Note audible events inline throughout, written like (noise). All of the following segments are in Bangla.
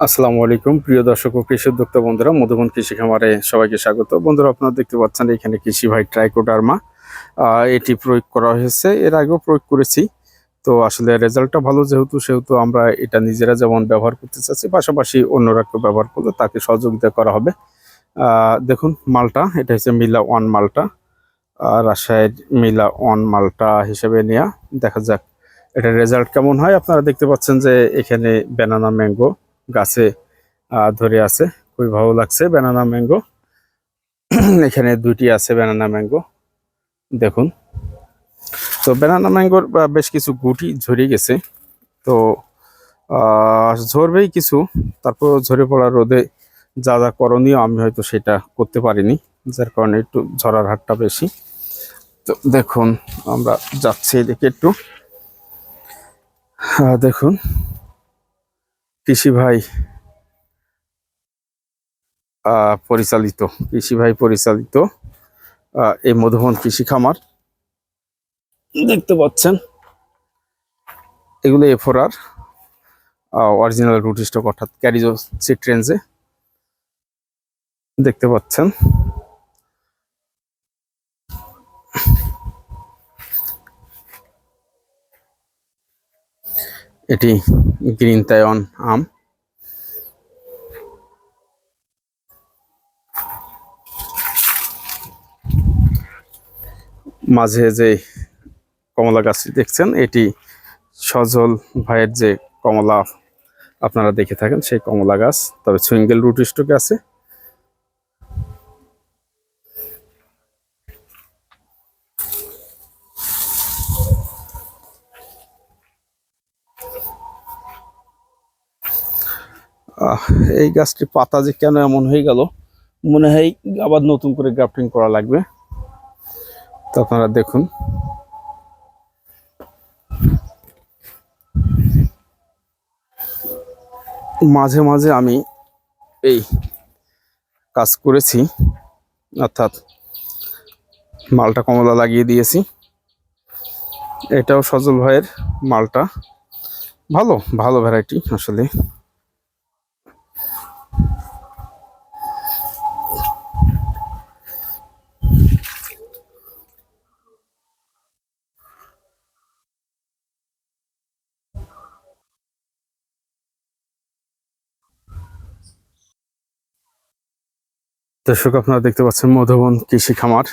আসসালামু আলাইকুম। প্রিয় দর্শক ও কৃষি উদ্যোক্তা বন্ধুরা, মধুবন কৃষি খামারে সবাইকে স্বাগত। বন্ধুরা, আপনারা দেখতে পাচ্ছেন এখানে কৃষি ভাই ট্রাইকোডার্মা। এটি প্রয়োগ করা হয়েছে। এর আগেও প্রয়োগ করেছি। তো আসলে রেজাল্টটা ভালো যেহেতু, সেহেতু আমরা এটা নিজেরা যেমন ব্যবহার করতে চাচ্ছি, পাশাপাশি অন্যরা কেউ ব্যবহার করলে তাকে সহযোগিতা করা হবে। দেখুন মালটা, এটা হচ্ছে মিলা ওয়ান মালটা। রাজশাহীর মিলা ওয়ান মালটা হিসেবে নেওয়া দেখা যাক, এটার রেজাল্ট কেমন হয়। আপনারা দেখতে পাচ্ছেন যে এখানে ব্যানানা ম্যাঙ্গো গাছে ধরে আছে। খুবই ভালো লাগছে। ব্যানানা ম্যাঙ্গো (clears throat) এখানে দুইটি আছে ব্যানানা ম্যাঙ্গো দেখুন। তো ব্যানানা ম্যাঙ্গোর বেশ কিছু গুটি ঝরে গেছে। তো ঝরবেই কিছু। তারপর ঝরে পড়া রোদে যা যা করণীয় আমি হয়তো সেটা করতে পারিনি, যার কারণে একটু ঝরার হারটা বেশি। তো দেখুন, আমরা যাচ্ছি এদিকে একটু। দেখুন। কৃষি ভাই পরিচালিত, কৃষি ভাই পরিচালিত এই মধুবন কৃষি খামার। দেখতে পাচ্ছেন, এগুলো এফোরার অরিজিনাল রুট স্টক অর্থাৎ ক্যারিজো সিট রেঞ্জে দেখতে পাচ্ছেন এটি গ্রিন তায়ন আম। মাঝে যে কমলা গাছটি দেখছেন, এটি সজল ভাইয়ের যে কমলা আপনারা দেখে থাকেন, সেই কমলা গাছ। তবে সুইঙ্গেল রুট স্টকে আছে। এই গাছটির পাতা যে কেন এমন হয়ে গেল, মনে হয় আবার নতুন করে গ্রাফটিং করা লাগবে। তো আপনারা দেখুন। মাঝে মাঝে আমি এই কাজ করেছি, অর্থাৎ মালটা কমলা লাগিয়ে দিয়েছি। এটাও সজল ভাইয়ের মালটা। ভালো ভালো ভ্যারাইটি আসলে। দর্শক, আপনারা দেখতে পাচ্ছেন মধুবন কৃষি খামার।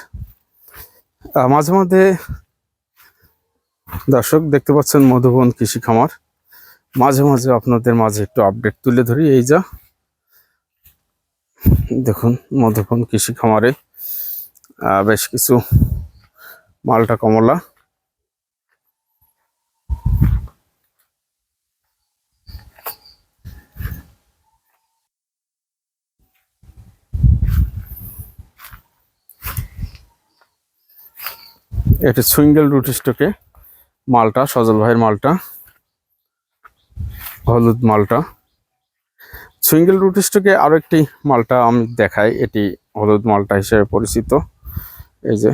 মাঝে মাঝে দর্শক দেখতে পাচ্ছেন মধুবন কৃষি খামার। মাঝে মাঝে আপনাদের মাঝে একটু আপডেট তুলে ধরি। এই যা, দেখুন মধুবন কৃষি খামারে বেশ কিছু মালটা কমলা। এটা সুইঙ্গেল রুট স্টকে মালটা, সজল ভাইয়ের মালটা, হলুদ মালটা। সুইঙ্গেল রুট স্টকে আরও একটি মালটা আমি দেখাই, এটি হলুদ মালটা হিসেবে পরিচিত। এই যে,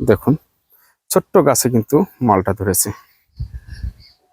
দেখুন, ছোট্ট গাছে কিন্তু মালটা ধরেছে।